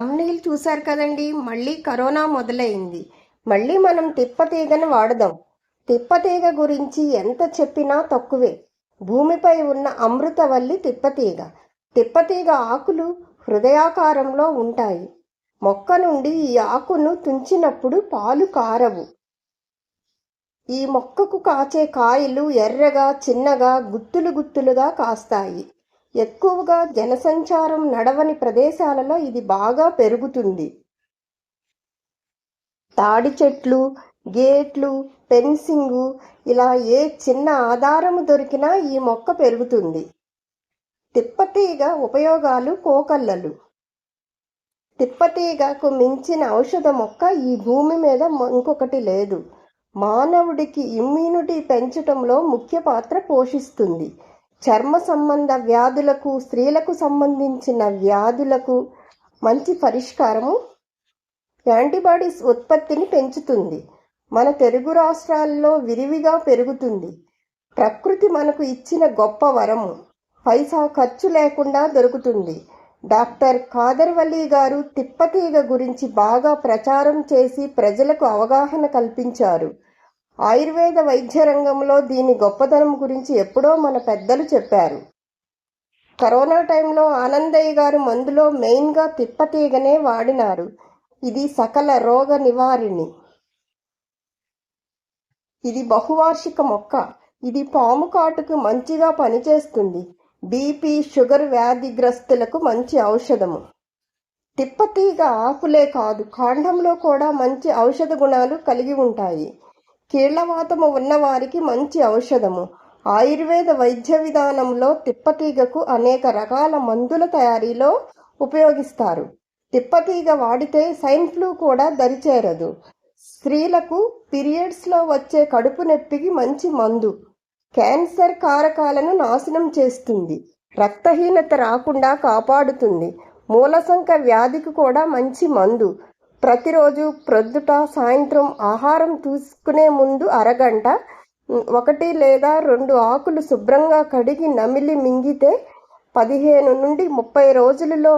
అమ్నీలు చూశారు కదండి. మళ్ళీ కరోనా మొదలైంది. మళ్ళీ మనం తిప్పతీగని వాడదాం. తిప్పతీగ గురించి ఎంత చెప్పినా తక్కువే. భూమిపై ఉన్న అమృతవల్లి తిప్పతీగ. తిప్పతీగ ఆకులు హృదయాకారంలో ఉంటాయి. మొక్క నుండి ఈ ఆకును తుంచినప్పుడు పాలు కారవు. ఈ మొక్కకు కాచే కాయలు ఎర్రగా చిన్నగా గుత్తులు గుత్తులుగా కాస్తాయి. ఎక్కువగా జనసంచారం నడవని ప్రదేశాలలో ఇది బాగా పెరుగుతుంది. తాడి చెట్లు గేట్లు పెన్సింగు ఇలా ఏ చిన్న ఆధారము దొరికినా ఈ మొక్క పెరుగుతుంది. తిప్పతీగ ఉపయోగాలు కోకల్లలు. తిప్పతీగకు మించిన ఔషధ మొక్క ఈ భూమి మీద ఇంకొకటి లేదు. మానవుడికి ఇమ్యూనిటీ పెంచటంలో ముఖ్య పాత్ర పోషిస్తుంది. చర్మ సంబంధ వ్యాధులకు స్త్రీలకు సంబంధించిన వ్యాధులకు మంచి పరిష్కారము యాంటీబాడీస్ ఉత్పత్తిని పెంచుతుంది. మన తెలుగు రాష్ట్రాల్లో విరివిగా పెరుగుతుంది. ప్రకృతి మనకు ఇచ్చిన గొప్ప వరము. పైసా ఖర్చు లేకుండా దొరుకుతుంది. డాక్టర్ కాదర్వల్లి గారు తిప్పతీగ గురించి బాగా ప్రచారం చేసి ప్రజలకు అవగాహన కల్పించారు. ఆయుర్వేద వైద్య రంగంలో దీని గొప్పదనం గురించి ఎప్పుడో మన పెద్దలు చెప్పారు. కరోనా టైంలో ఆనందయ్య గారు మందులో మెయిన్గా తిప్పతీగనే వాడినారు. ఇది సకల రోగ నివారిణి. ఇది బహువార్షిక మొక్క. ఇది పాము కాటుకు మంచిగా పనిచేస్తుంది. బీపీ షుగర్ వ్యాధిగ్రస్తులకు మంచి ఔషధము. తిప్పతీగ ఆకులే కాదు కాండంలో కూడా మంచి ఔషధ గుణాలు కలిగి ఉంటాయి. కీళ్ళవాతము ఉన్నవారికి మంచి ఔషధము. ఆయుర్వేద వైద్య విధానంలో తిప్పతీగకు అనేక రకాల మందుల తయారీలో ఉపయోగిస్తారు. తిప్పతీగ వాడితే సైన్ ఫ్లూ కూడా దరిచేరదు. స్త్రీలకు పీరియడ్స్లో వచ్చే కడుపు నొప్పికి మంచి మందు. క్యాన్సర్ కారకాలను నాశనం చేస్తుంది. రక్తహీనత రాకుండా కాపాడుతుంది. మూలసంక వ్యాధికి కూడా మంచి మందు. ప్రతిరోజు ప్రొద్దుట సాయంత్రం ఆహారం తీసుకునే ముందు అరగంట ఒకటి లేదా రెండు ఆకులు శుభ్రంగా కడిగి నమిలి మింగితే పదిహేను నుండి ముప్పై రోజులలో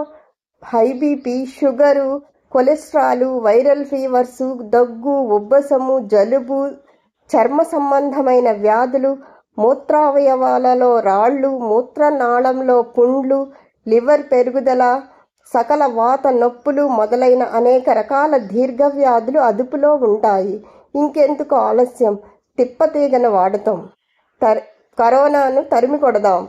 high BP sugar cholesterol viral fevers దగ్గు ఉబ్బసము జలుబు చర్మ సంబంధమైన వ్యాధులు మూత్రావయవాలలో రాళ్ళు మూత్రనాళంలో పుండ్లు లివర్ పెరుగుదల సకల వాత నొప్పులు మొదలైన అనేక రకాల దీర్ఘ వ్యాధులు అదుపులో ఉంటాయి. ఇంకెందుకు ఆలస్యం? తిప్పతీగను వాడతాం. తర్ కరోనాను తరిమి కొడదాం